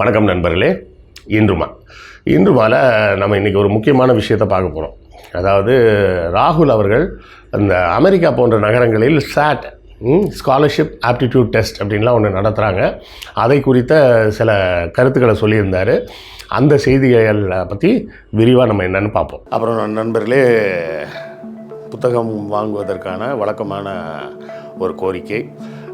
வணக்கம் நண்பர்களே. இன்றுமா. இன்றுமால நம்ம இன்றைக்கி ஒரு முக்கியமான விஷயத்தை பார்க்க போகிறோம் அதாவது ராகுல் அவர்கள் அந்த அமெரிக்கா போன்ற நகரங்களில் சாட் ஸ்காலர்ஷிப் ஆப்டிடியூட் டெஸ்ட் அப்படின்லாம் ஒன்று நடத்துகிறாங்க அதை குறித்த சில கருத்துக்களை சொல்லியிருந்தார். அந்த செய்திகளை பற்றி விரிவாக நம்ம என்னென்னு பார்ப்போம். அப்புறம் நண்பர்களே புத்தகம் வாங்குவதற்கான வழக்கமான ஒரு கோரிக்கை.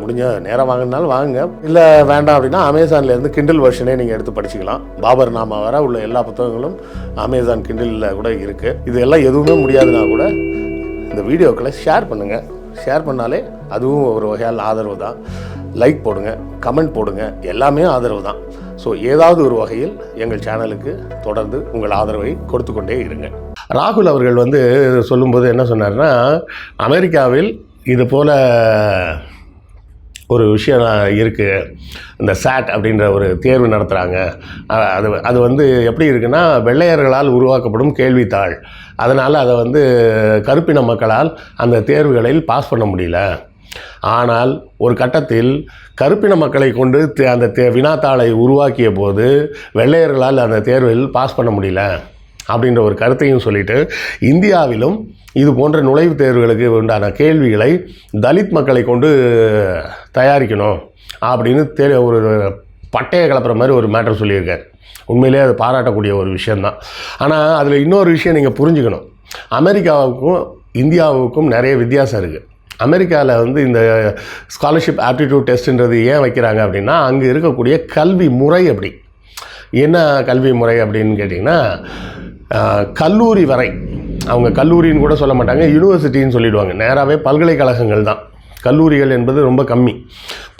முடிஞ்ச நேரம் வாங்கினாலும் வாங்குங்க. இல்லை வேண்டாம் அப்படின்னா அமேசான்லேருந்து கிண்டில் வெர்ஷனே நீங்கள் எடுத்து படிச்சுக்கலாம். பாபர் நாமா வர உள்ள எல்லா புத்தகங்களும் அமேசான் கிண்டிலில் கூட இருக்குது இது எல்லாம் எதுவுமே முடியாதுன்னா கூட இந்த வீடியோக்களை ஷேர் பண்ணுங்கள் ஷேர் பண்ணாலே அதுவும் ஒரு வகையால் ஆதரவு தான். லைக் போடுங்க கமெண்ட் போடுங்க. எல்லாமே ஆதரவு தான். ஸோ ஏதாவது ஒரு வகையில் எங்கள் சேனலுக்கு தொடர்ந்து உங்கள் ஆதரவை கொடுத்து கொண்டே இருங்க. ராகுல் அவர்கள் வந்து சொல்லும்போது என்ன சொன்னார்னா அமெரிக்காவில் இது போல் ஒரு விஷயம் இருக்குது இந்த சாட் அப்படின்ற ஒரு தேர்வு நடத்துகிறாங்க அது அது வந்து எப்படி இருக்குன்னா வெள்ளையர்களால் உருவாக்கப்படும் கேள்வித்தாள். அதனால் அதை வந்து கருப்பின மக்களால் அந்த தேர்வுகளில் பாஸ் பண்ண முடியல. ஆனால் ஒரு கட்டத்தில் கருப்பின மக்களை கொண்டு தே- அந்த தே வினாத்தாளை உருவாக்கிய போது வெள்ளையர்களால் அந்த தேர்வில் பாஸ் பண்ண முடியல. அப்படின்ற ஒரு கருத்தையும் சொல்லிட்டு இந்தியாவிலும் இது போன்ற நுழைவுத் தேர்வுகளுக்கு உண்டான கேள்விகளை தலித் மக்களை கொண்டு தயாரிக்கணும் அப்படின்னு தெரிய ஒரு பட்டையை கலப்புற மாதிரி ஒரு மேட்டர் சொல்லியிருக்கார். உண்மையிலேயே அது பாராட்டக்கூடிய ஒரு விஷயந்தான் ஆனால் அதில் இன்னொரு விஷயம் நீங்கள் புரிஞ்சுக்கணும். அமெரிக்காவுக்கும் இந்தியாவுக்கும் நிறைய வித்தியாசம் இருக்குது அமெரிக்காவில் வந்து இந்த ஸ்காலர்ஷிப் ஆப்டிடியூட் டெஸ்ட்ன்றது ஏன் வைக்கிறாங்க அப்படின்னா அங்கே இருக்கக்கூடிய கல்வி முறை அப்படி. என்ன கல்வி முறை அப்படின்னு கேட்டிங்கன்னா கல்லூரி வரை. அவங்க கல்லூரின்னு கூட சொல்ல மாட்டாங்க யூனிவர்சிட்டின்னு சொல்லிடுவாங்க. நேராகவே பல்கலைக்கழகங்கள் தான். கல்லூரிகள் என்பது ரொம்ப கம்மி.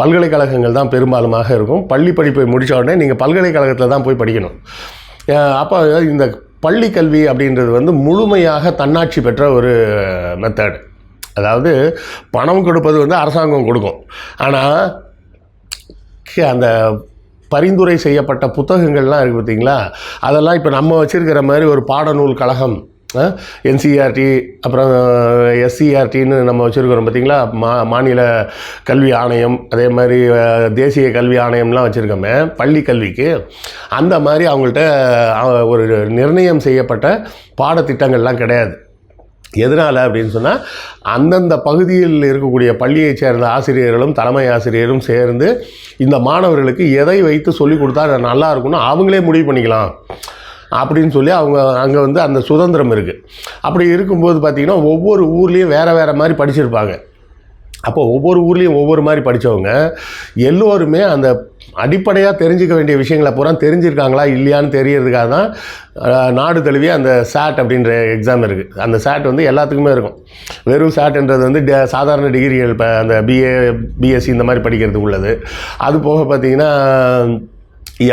பல்கலைக்கழகங்கள் தான் பெரும்பாலுமாக இருக்கும். பள்ளி படிப்பை முடித்த உடனே நீங்கள் பல்கலைக்கழகத்தில் தான் போய் படிக்கணும். அப்போ இந்த பள்ளி கல்வி அப்படின்றது வந்து முழுமையாக தன்னாட்சி பெற்ற ஒரு மெத்தட் அதாவது பணம் கொடுப்பது வந்து அரசாங்கம் கொடுக்கும். ஆனால் அந்த பரிந்துரை செய்யப்பட்ட புத்தகங்கள்லாம் இருக்குது பார்த்தீங்களா? அதெல்லாம் இப்போ நம்ம வச்சுருக்கிற மாதிரி ஒரு பாடநூல் கழகம் என்சிஆர்டி அப்புறம் எஸ்சிஆர்டின்னு நம்ம வச்சுருக்கிறோம் பார்த்திங்களா? மா மாநில கல்வி ஆணையம் அதே மாதிரி தேசிய கல்வி ஆணையம்லாம் வச்சுருக்கோமே பள்ளி கல்விக்கு. அந்த மாதிரி அவங்கள்ட்ட ஒரு நிர்ணயம் செய்யப்பட்ட பாடத்திட்டங்கள்லாம் கிடையாது. எதனால் அப்படின்னு சொன்னால் அந்தந்த பகுதியில் இருக்கக்கூடிய பள்ளியைச் சேர்ந்த ஆசிரியர்களும் தலைமை ஆசிரியரும் சேர்ந்து இந்த மாணவர்களுக்கு எதை வைத்து சொல்லிக் கொடுத்தா நல்லா இருக்கும்னு அவங்களே முடிவு பண்ணிக்கலாம் அப்படின்னு சொல்லி அவங்க அங்கே வந்து அந்த சுதந்திரம் இருக்குது அப்படி இருக்கும்போது பார்த்திங்கன்னா ஒவ்வொரு ஊர்லேயும் வேறு வேறு மாதிரி படிச்சிருப்பாங்க. அப்போ ஒவ்வொரு ஊர்லேயும் ஒவ்வொரு மாதிரி படித்தவங்க எல்லோருமே அந்த அடிப்படையாக தெரிஞ்சுக்க வேண்டிய விஷயங்களை பூரா தெரிஞ்சிருக்காங்களா இல்லையான்னு தெரியறதுக்காக தான் நாடு தழுவிய அந்த சாட் அப்படின்ற எக்ஸாம் இருக்குது அந்த சாட் வந்து எல்லாத்துக்குமே இருக்கும். வெறும் சாட்ன்றது வந்து ட- சாதாரண டிகிரிகள் இப்போ அந்த பிஏ பிஎஸ்சி இந்த மாதிரி படிக்கிறதுக்கு உள்ளது. அது போக பார்த்தீங்கன்னா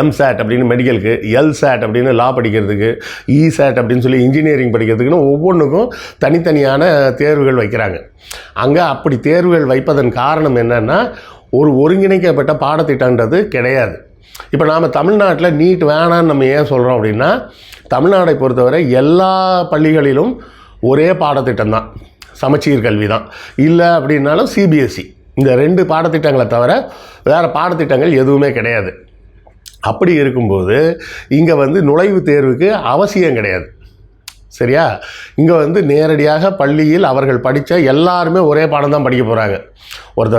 எம்சேட் அப்படின்னு மெடிக்கலுக்கு எல்சேட் அப்படின்னு லா படிக்கிறதுக்கு இசேட் அப்படின்னு சொல்லி இன்ஜினியரிங் படிக்கிறதுக்குன்னு ஒவ்வொன்றுக்கும் தனித்தனியான தேர்வுகள் வைக்கிறாங்க. அங்கே அப்படி தேர்வுகள் வைப்பதன் காரணம் என்னென்னா ஒரு ஒருங்கிணைக்கப்பட்ட பாடத்திட்டன்றது கிடையாது. இப்போ நாம் தமிழ்நாட்டில் நீட் வேணான்னு நம்ம ஏன் சொல்கிறோம் அப்படின்னா தமிழ்நாடை பொறுத்தவரை எல்லா பள்ளிகளிலும் ஒரே பாடத்திட்டம் தான் சமச்சீர் கல்வி தான் இல்லை அப்படின்னாலும் சிபிஎஸ்சி இந்த ரெண்டு பாடத்திட்டங்களை தவிர வேறு பாடத்திட்டங்கள் எதுவுமே கிடையாது. அப்படி இருக்கும்போது இங்கே வந்து நுழைவுத் தேர்வுக்கு அவசியம் கிடையாது. சரியா? இங்கே வந்து நேரடியாக பள்ளியில் அவர்கள் படித்த எல்லாருமே ஒரே பாடம் தான் படிக்க போகிறாங்க ஒருத்த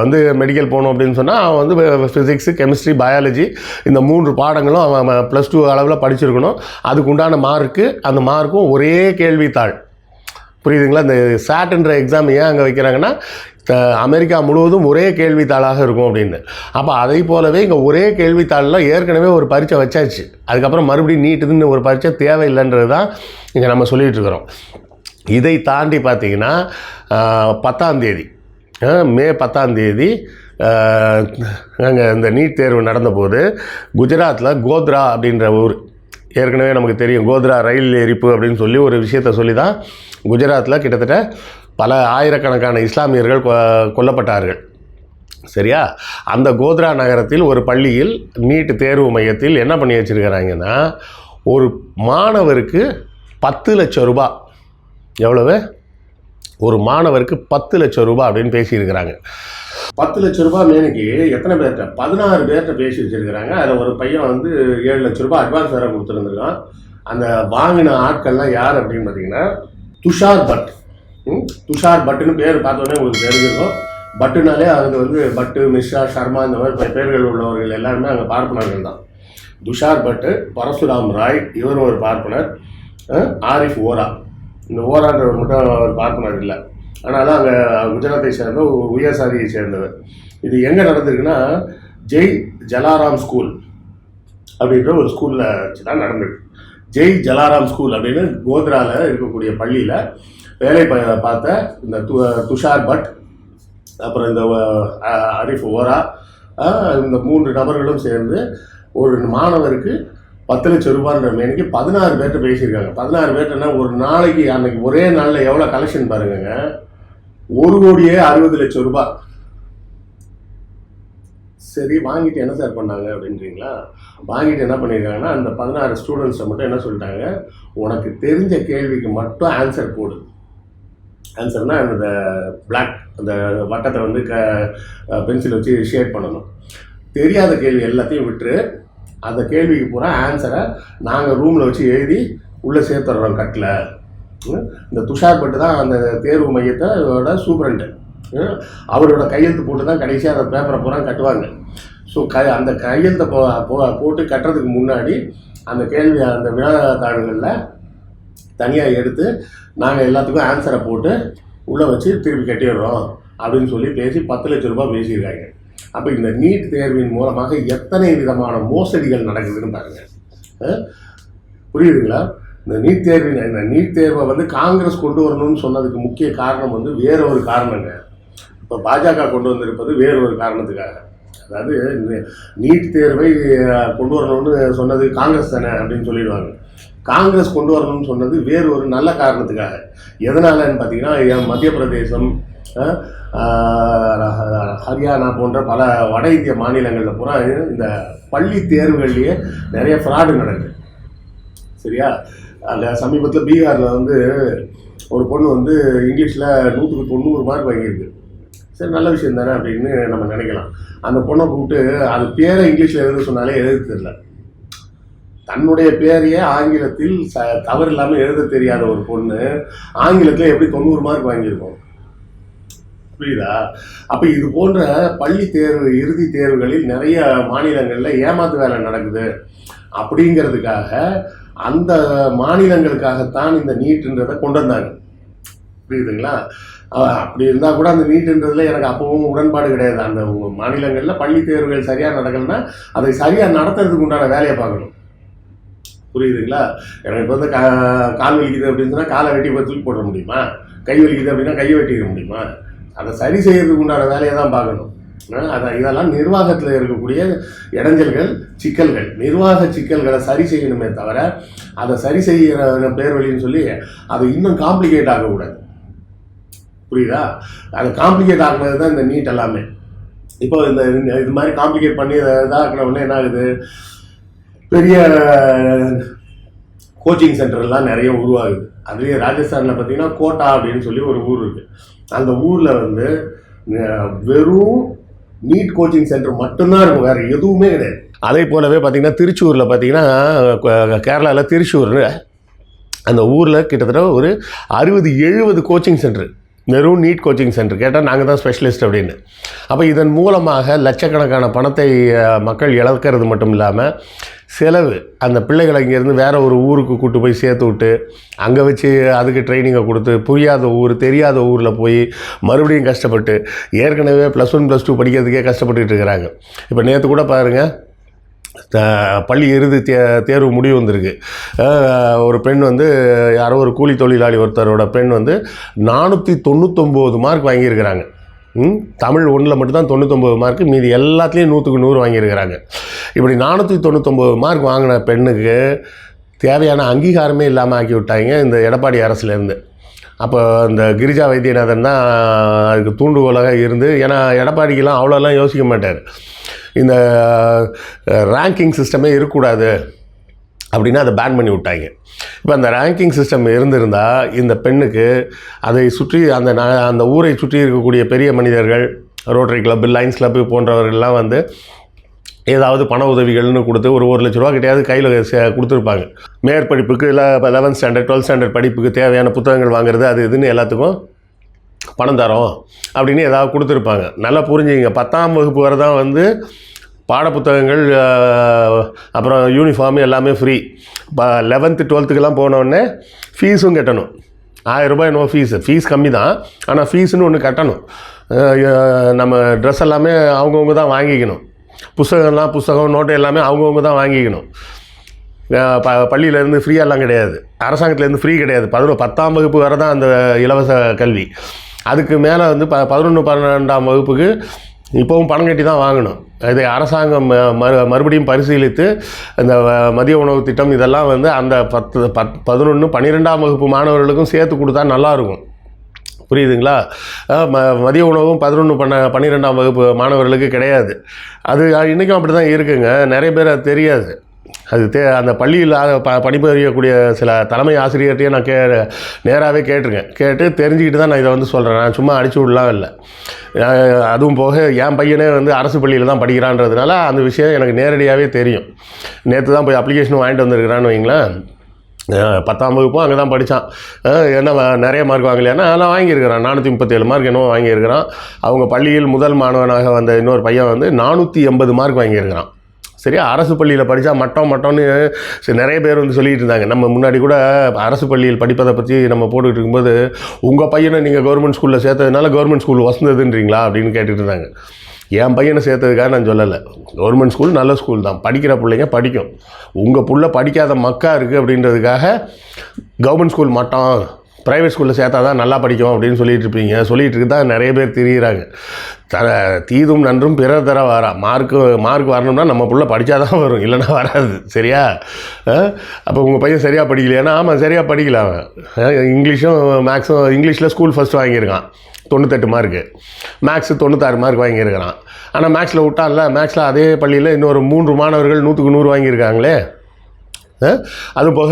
வந்து மெடிக்கல் போகணும் அப்படின்னு சொன்னால் அவன் வந்து ஃபிசிக்ஸு கெமிஸ்ட்ரி பயாலஜி இந்த மூன்று பாடங்களும் அவன் ப்ளஸ் டூ அளவில் படிச்சிருக்கணும். அதுக்குண்டான மார்க்கு அந்த மார்க்கும் ஒரே கேள்வித்தாள். புரியுதுங்களா? இந்த சாட்ன்ற எக்ஸாம் ஏன் அங்கே வைக்கிறாங்கன்னா த- அமெரிக்கா முழுவதும் ஒரே கேள்வித்தாளாக இருக்கும் அப்படின்னு. அப்போ அதை போலவே இங்கே ஒரே கேள்வித்தாளில் ஏற்கனவே ஒரு பரீட்சை வச்சாச்சு. அதுக்கப்புறம் மறுபடியும் நீட்டுதுன்னு ஒரு பரீட்சை தேவையில்லைன்றது தான் இங்கே நம்ம சொல்லிகிட்டு இருக்கிறோம். இதை தாண்டி பார்த்தீங்கன்னா பத்தாந்தேதி மே பத்தாந்தேதி அங்கே இந்த நீட் தேர்வு நடந்தபோது குஜராத்தில் கோத்ரா அப்படின்ற ஊர் ஏற்கனவே நமக்கு தெரியும் கோத்ரா ரயில் எரிப்பு அப்படின்னு சொல்லி ஒரு விஷயத்த சொல்லி தான் குஜராத்தில் கிட்டத்தட்ட பல ஆயிரக்கணக்கான இஸ்லாமியர்கள் கொ- கொல்லப்பட்டார்கள். சரியா? அந்த கோத்ரா நகரத்தில் ஒரு பள்ளியில் நீட் தேர்வு மையத்தில் என்ன பண்ணி வச்சுருக்கிறாங்கன்னா ஒரு மாணவருக்கு பத்து லட்சம் ரூபாய் எவ்வளவு? ஒரு மாணவருக்கு பத்து லட்சம் ரூபாய் அப்படின்னு பேசியிருக்கிறாங்க. பத்து லட்ச ரூபாய் மேனுக்கு எத்தனை பேர்கிட்ட? பதினாறு பேர்கிட்ட பேசி வச்சிருக்கிறாங்க. அதில் ஒரு பையன் வந்து ஏழு லட்ச ரூபாய் அட்வான்ஸ் வேறு கொடுத்துருந்துருக்கான். அந்த வாங்கின ஆட்கள்லாம் யார் அப்படின்னு பார்த்தீங்கன்னா துஷார் பட். ம், துஷார் பட்டுன்னு பேர் பார்த்தோன்னே உங்களுக்கு தெரிஞ்சிருக்கும். பட்டுனாலே அது வந்து பட்டு மிஸ்ரா சர்மா இந்த மாதிரி பேர்கள் உள்ளவர்கள் எல்லாருமே அங்கே பார்ப்பனர்கள் தான். துஷார் பட்டு பரசுராம் ராய் இவரும் ஒரு பார்ப்பனர். ஆரிஃப் ஓரா. இந்த ஓரான்றவர் மட்டும் அவர் பார்ப்பனர் இல்லை. ஆனாலும் அங்கே குஜராத்தை சேர்ந்த ஒரு உயர் சாதியை சேர்ந்தவர். இது எங்கே நடந்திருக்குன்னா ஜெய் ஜலாராம் ஸ்கூல் அப்படின்ற ஒரு ஸ்கூலில் வச்சு தான் நடந்திருக்கு. ஜெய் ஜலாராம் ஸ்கூல் அப்படின்னு கோத்ராவில் இருக்கக்கூடிய பள்ளியில் வேலை ப- பார்த்த இந்த து துஷார் பட் அப்புறம் இந்த அரிஃப் ஓரா இந்த மூன்று நபர்களும் சேர்ந்து ஒரு மாணவருக்கு பத்து லட்சம் ரூபான்ற மேனிக்கு பதினாறு பேர்கிட்ட பேசியிருக்காங்க. பதினாறு பேர்ட்டனா ஒரு நாளைக்கு அன்னைக்கு ஒரே நாளில் எவ்வளோ கலெக்ஷன் பாருங்கங்க. ஒரு கோடியே அறுபது லட்சம் ரூபாய். சரி வாங்கிட்டு என்ன சார் பண்ணாங்க அப்படின்றீங்களா? வாங்கிட்டு என்ன பண்ணியிருக்காங்கன்னா அந்த பதினாறு ஸ்டூடெண்ட்ஸை மட்டும் என்ன சொல்லிட்டாங்க? உனக்கு தெரிஞ்ச கேள்விக்கு மட்டும் ஆன்சர் போடு. ஆன்சர்னா அந்த பிளாக் அந்த வட்டத்தை வந்து க பென்சில் வச்சு ஷேட் பண்ணணும். தெரியாத கேள்வி எல்லாத்தையும் விட்டுரு. அந்த கேள்விக்கு பூரா ஆன்சரை நாங்கள் ரூமில் வச்சு எழுதி உள்ளே சேர்த்துடுறோம் கட்டில். இந்த துஷார் பட்டு தான் அந்த தேர்வு மையத்தோட சூப்பரண்ட் அவரோட கையெழுத்து போட்டு தான் கடைசியாக அந்த பேப்பரை பூரா கட்டுவாங்க. ஸோ க அந்த கையெழுத்தை போ போட்டு கட்டுறதுக்கு முன்னாடி அந்த கேள்வி அந்த வினாத்தாள்களில் தனியாக எடுத்து நாங்கள் எல்லாத்துக்கும் ஆன்சரை போட்டு உள்ளே வச்சு திருப்பி கட்டிடுறோம் அப்படின்னு சொல்லி பேசி பத்து லட்ச ரூபாய் பேசியிருக்காங்க. அப்போ இந்த நீட் தேர்வின் மூலமாக எத்தனை விதமான மோசடிகள் நடக்குதுன்னு பாருங்கள் புரியுதுங்களா? இந்த நீட் தேர்வின் இந்த நீட் தேர்வை வந்து காங்கிரஸ் கொண்டு வரணும்னு சொன்னதுக்கு முக்கிய காரணம் வந்து வேற ஒரு காரணங்க. இப்போ பாஜக கொண்டு வந்திருப்பது வேறு ஒரு காரணத்துக்காக. அதாவது நீட் தேர்வை கொண்டு வரணும்னு சொன்னது காங்கிரஸ் தானே அப்படின்னு சொல்லிடுவாங்க. காங்கிரஸ் கொண்டு வரணும்னு சொன்னது வேறு ஒரு நல்ல காரணத்துக்காக. எதனாலன்னு பார்த்தீங்கன்னா என் மத்திய பிரதேசம் ஹரியானா போன்ற பல வட இந்திய மாநிலங்களில் பூரா இந்த பள்ளி தேர்வுகள்லேயே நிறைய ஃப்ராடு நடக்குது. சரியா? அந்த சமீபத்தில் பீகாரில் வந்து ஒரு பொண்ணு வந்து இங்கிலீஷில் நூற்றுக்கு தொண்ணூறு மார்க் வாங்கியிருக்கு. சரி நல்ல விஷயம் தானே அப்படின்னு நம்ம நினைக்கலாம். அந்த பொண்ணை கூப்பிட்டு அது பேரை இங்கிலீஷில் எழுத சொன்னாலே எழுத தெரியல. தன்னுடைய பேரையே ஆங்கிலத்தில் ச தவறு இல்லாமல் எழுத தெரியாத ஒரு பொண்ணு ஆங்கிலத்தில் எப்படி தொண்ணூறு மார்க் வாங்கியிருக்கோம்? புரியுதா? அப்போ இது போன்ற பள்ளி தேர்வு இறுதி தேர்வுகளில் நிறைய மாநிலங்களில் ஏமாத்து வேலை நடக்குது. அப்படிங்கிறதுக்காக அந்த மாநிலங்களுக்காகத்தான் இந்த நீட்டுன்றதை கொண்டு வந்தாங்க. புரியுதுங்களா? அப்படி இருந்தால் கூட அந்த நீட்டுன்றதுல எனக்கு அப்பவும் உடன்பாடு கிடையாது. அந்த மாநிலங்களில் பள்ளி தேர்வுகள் சரியாக நடக்கலைன்னா அதை சரியாக நடத்துறதுக்கு உண்டான வேலையை பார்க்கணும். புரியுதுங்களா? எனக்கு இப்போ வந்து கா கால் வலிக்குது அப்படின்னு சொன்னால் காலை வெட்டி போய் தூக்கி போட முடியுமா? கை வலிக்குது அப்படின்னா கையை வெட்டிக்க முடியுமா? அதை சரி செய்யறதுக்கு உண்டான வேலையை தான் பார்க்கணும். அதை இதெல்லாம் நிர்வாகத்தில் இருக்கக்கூடிய இடைஞ்சல்கள் சிக்கல்கள். நிர்வாக சிக்கல்களை சரி செய்யணுமே தவிர அதை சரி செய்கிற பேர் வழின்னு சொல்லி அதை இன்னும் காம்ப்ளிகேட் ஆகக்கூடாது. புரியுதா? அது காம்ப்ளிகேட் ஆகுனது தான் இந்த நீட் எல்லாமே. இப்போ இந்த இது மாதிரி காம்ப்ளிகேட் பண்ணி இதாகின என்ன ஆகுது? பெரிய கோச்சிங் சென்டர்லாம் நிறைய உருவாகுது. அதுவே ராஜஸ்தானில் பார்த்தீங்கன்னா கோட்டா அப்படின்னு சொல்லி ஒரு ஊர் இருக்குது அந்த ஊரில் வந்து வெறும் நீட் கோச்சிங் சென்டர் மட்டும்தான் இருக்கும். வேறு எதுவுமே கிடையாது. அதே போலவே பார்த்தீங்கன்னா திருச்சூரில் பார்த்தீங்கன்னா கேரளாவில் திருச்சூர் அந்த ஊரில் கிட்டத்தட்ட ஒரு அறுபது எழுபது கோச்சிங் சென்டர். வெறும் நீட் கோச்சிங் சென்டர். கேட்டால் நாங்கள் தான் ஸ்பெஷலிஸ்ட் அப்படின்னு. அப்போ இதன் மூலமாக லட்சக்கணக்கான பணத்தை மக்கள் இழக்கிறது மட்டும் இல்லாமல் செலவு. அந்த பிள்ளைகளை இங்கேருந்து வேறு ஒரு ஊருக்கு கூட்டு போய் சேர்த்து விட்டு அங்கே வச்சு அதுக்கு ட்ரைனிங்கை கொடுத்து புரியாத ஊர் தெரியாத ஊரில் போய் மறுபடியும் கஷ்டப்பட்டு ஏற்கனவே ப்ளஸ் ஒன் ப்ளஸ் டூ படிக்கிறதுக்கே கஷ்டப்பட்டுட்டு இருக்கிறாங்க. இப்போ நேற்று கூட பாருங்கள் த- பள்ளி இறுதி தே தேர்வு முடிவு வந்திருக்கு. ஒரு பெண் வந்து யாரோ ஒரு கூலி தொழிலாளி ஒருத்தரோட பெண் வந்து நானூற்றி தொண்ணூத்தொம்போது மார்க் வாங்கியிருக்கிறாங்க. தமிழ் ஒன்றில் மட்டும்தான் தொண்ணூத்தொம்பது மார்க் மீதி எல்லாத்துலேயும் நூற்றுக்கு நூறு வாங்கியிருக்கிறாங்க. இப்படி நானூற்றி தொண்ணூத்தொம்பது மார்க் வாங்கின பெண்ணுக்கு தேவையான அங்கீகாரமே இல்லாமல் ஆக்கி விட்டாங்க இந்த எடப்பாடி அரசுலேருந்து. அப்போ இந்த கிரிஜா வைத்தியநாதன் தான் அதுக்கு தூண்டுகோலாக இருந்து ஏன்னா எடப்பாடிக்கெல்லாம் அவ்வளோலாம் யோசிக்க மாட்டார். இந்த ரேங்கிங் சிஸ்டமே இருக்கக்கூடாது. அப்படின்னா அதை பேன் பண்ணி விட்டாங்க. இப்போ அந்த ரேங்கிங் சிஸ்டம் இருந்திருந்தால் இந்த பெண்ணுக்கு அதை சுற்றி அந்த அந்த ஊரை சுற்றி இருக்கக்கூடிய பெரிய மனிதர்கள் ரோட்டரி கிளப்பு லைன்ஸ் கிளப்பு போன்றவர்கள்லாம் வந்து ஏதாவது பண உதவிகள்னு கொடுத்து ஒரு ஒரு லட்ச ரூபா கிட்டையாவது கையில் கொடுத்துருப்பாங்க. மேற்படிப்புக்கு இல்லை லெவன்த் ஸ்டாண்டர்ட் டுவெல்த் ஸ்டாண்டர்ட் படிப்புக்கு தேவையான புத்தகங்கள் வாங்குறது அது இதுன்னு எல்லாத்துக்கும் பணம் தரோம் அப்படின்னு ஏதாவது கொடுத்துருப்பாங்க. நல்லா புரிஞ்சுங்க பத்தாம் வகுப்பு வரை தான் வந்து பாடப்புத்தகங்கள் அப்புறம் யூனிஃபார்ம் எல்லாமே ஃப்ரீ இப்போ லெவன்த்து டுவெல்த்துக்கெல்லாம் போனோடனே ஃபீஸும் கட்டணும். ஆயிரம் ரூபாய் என்னவோ ஃபீஸு ஃபீஸ் கம்மி தான் ஆனால் ஃபீஸுன்னு ஒன்று கட்டணும் நம்ம ட்ரெஸ் எல்லாமே அவங்கவுங்க தான் வாங்கிக்கணும். புஸ்தகம்லாம் புஸ்தகம் நோட்டு எல்லாமே அவங்கவுங்க தான் வாங்கிக்கணும். ப பள்ளியிலேருந்து ஃப்ரீயெல்லாம் கிடையாது. அரசாங்கத்துலேருந்து ஃப்ரீ கிடையாது. பதினொன்று பத்தாம் வகுப்பு வரை தான் அந்த இலவச கல்வி. அதுக்கு மேலே வந்து ப பதினொன்று பன்னெண்டாம் வகுப்புக்கு இப்போவும் பணம் கட்டி தான் வாங்கணும். இதை அரசாங்கம் ம- மறு மறுபடியும் பரிசீலித்து இந்த வ- மதிய உணவு திட்டம் இதெல்லாம் வந்து அந்த பத்து பத் பதினொன்று பன்னிரெண்டாம் வகுப்பு மாணவர்களுக்கும் சேர்த்து கொடுத்தா நல்லாயிருக்கும் புரியுதுங்களா? ம மதிய உணவும் பதினொன்று பண்ண பன்னிரெண்டாம் வகுப்பு மாணவர்களுக்கு கிடையாது. அது இன்றைக்கும் அப்படி தான் இருக்குங்க. நிறைய பேர் அது தெரியாது. அது தே அந்த பள்ளியில் ப பணிபுரியக்கூடிய சில தலைமை ஆசிரியர்கிட்டயே நான் கே நேராகவே கேட்டிருக்கேன். கேட்டு தெரிஞ்சுக்கிட்டு தான் நான் இதை வந்து சொல்கிறேன் நான் சும்மா அடிச்சு விடலாம் இல்லை. அதுவும் போக என் பையனே வந்து அரசு பள்ளியில் தான் படிக்கிறான்றதுனால அந்த விஷயம் எனக்கு நேரடியாகவே தெரியும். நேற்று தான் போய் அப்ளிகேஷன் வாங்கிட்டு வந்திருக்கிறான்னு வைங்களேன். பத்தாம் வகுப்பும் அங்கே தான் படித்தான் என்ன வ- நிறைய மார்க் வாங்கலையானா நான் வாங்கியிருக்கிறான். நானூற்றி முப்பத்தேழு மார்க் என்னவோ வாங்கியிருக்கிறான். அவங்க பள்ளியில் முதல் மாணவனாக வந்த இன்னொரு பையன் வந்து நானூற்றி எண்பது மார்க் வாங்கியிருக்கிறான். சரியா? அரசு பள்ளியில் படித்தா மட்டம் மட்டம்னு சரி, நிறைய பேர் வந்து சொல்லிட்டு இருந்தாங்க. நம்ம முன்னாடி கூட அரசு பள்ளியில் படிப்பதை பற்றி நம்ம போட்டுக்கிட்டு இருக்கும்போது உங்கள் பையனை நீங்கள் கவர்மெண்ட் ஸ்கூலில் சேர்த்ததுனால கவர்மெண்ட் ஸ்கூல் வசந்ததுன்றீங்களா அப்படின்னு கேட்டுட்டு இருந்தாங்க. என் பையனை சேர்த்ததுக்காக நான் சொல்லலை. கவர்மெண்ட் ஸ்கூல் நல்ல ஸ்கூல் தான். படிக்கிற பிள்ளைங்க படிக்கும். உங்கள் புள்ள படிக்காத மக்கா இருக்குது அப்படின்றதுக்காக கவர்மெண்ட் ஸ்கூல் மட்டம் ப்ரைவேட் ஸ்கூலில் சேர்த்தா தான் நல்லா படிக்கும் அப்படின்னு சொல்லிட்டு இருப்பீங்க. சொல்லிட்டு இருக்கு தான் நிறைய பேர் திரியிறாங்க. த தீதும் நன்றும் பிறர் தர வரா. மார்க்கு மார்க் வரணும்னா நம்ம பிள்ளை படித்தா தான் வரும் இல்லைன்னா வராது. சரியா? அப்போ உங்கள் பையன் சரியாக படிக்கலையானா? ஆமாம் சரியாக படிக்கல அவன். இங்கிலீஷும் மேக்ஸும் இங்கிலீஷில் ஸ்கூல் ஃபஸ்ட் வாங்கியிருக்கான். தொண்ணூத்தெட்டு மார்க்கு மேக்ஸு தொண்ணூத்தாறு மார்க் வாங்கியிருக்கிறான். ஆனால் மேக்ஸில் விட்டான்ல மேக்ஸில் அதே பள்ளியில் இன்னொரு மூன்று மாணவர்கள் நூற்றுக்கு நூறு வாங்கியிருக்காங்களே. அது போக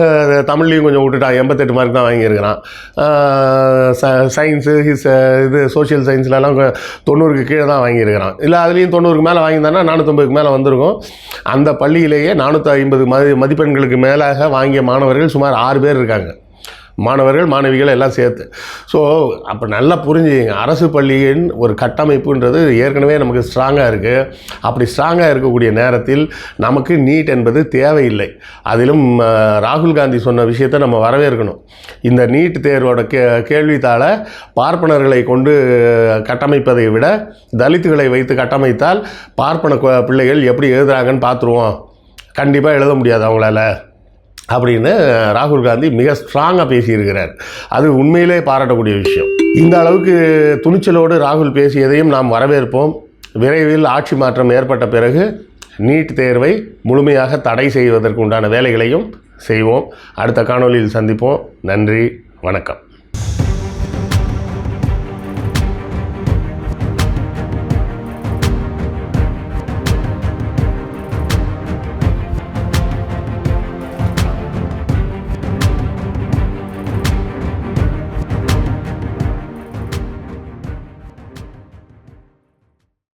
தமிழ்லையும் கொஞ்சம் விட்டுட்டான் எண்பத்தெட்டு மார்க் தான் வாங்கியிருக்கிறான். ச சயின்ஸு ஹிஸ் இது சோஷியல் சயின்ஸ்லலாம் தொண்ணூறுக்கு கீழே தான் வாங்கியிருக்கிறான். இல்லை அதுலேயும் தொண்ணூறுக்கு மேலே வாங்கியிருந்தானா நானூற்றம்பதுக்கு மேலே வந்திருக்கும். அந்த பள்ளியிலேயே நானூற்றி ஐம்பது மதி மதிப்பெண்களுக்கு மேலாக வாங்கிய மாணவர்கள் சுமார் ஆறு பேர் இருக்காங்க. மாணவர்கள் மாணவிகள் எல்லாம் சேர்த்து. ஸோ அப்போ நல்லா புரிஞ்சுங்க. அரசு பள்ளியின் ஒரு கட்டமைப்புன்றது ஏற்கனவே நமக்கு ஸ்ட்ராங்காக இருக்குது அப்படி ஸ்ட்ராங்காக இருக்கக்கூடிய நேரத்தில் நமக்கு நீட் என்பது தேவையில்லை. அதிலும் ராகுல் காந்தி சொன்ன விஷயத்தை நம்ம வரவேற்கணும். இந்த நீட் தேர்வோட கே கேள்வித்தாளை பார்ப்பனர்களை கொண்டு கட்டமைப்பதை விட தலித்துகளை வைத்து கட்டமைத்தால் பார்ப்பன பிள்ளைகள் எப்படி எழுதுகிறாங்கன்னு பார்த்துருவோம். கண்டிப்பாக எழுத முடியாது அவங்களால. அப்படின்னு ராகுல் காந்தி மிக ஸ்ட்ராங்காக பேசியிருக்கிறார். அது உண்மையிலே பாராட்டக்கூடிய விஷயம். இந்த அளவுக்கு துணிச்சலோடு ராகுல் பேசியதையும் நாம் வரவேற்போம். விரைவில் ஆட்சி மாற்றம் ஏற்பட்ட பிறகு நீட் தேர்வை முழுமையாக தடை செய்வதற்கு உண்டான வேலைகளையும் செய்வோம். அடுத்த காணொளியில் சந்திப்போம். நன்றி வணக்கம்.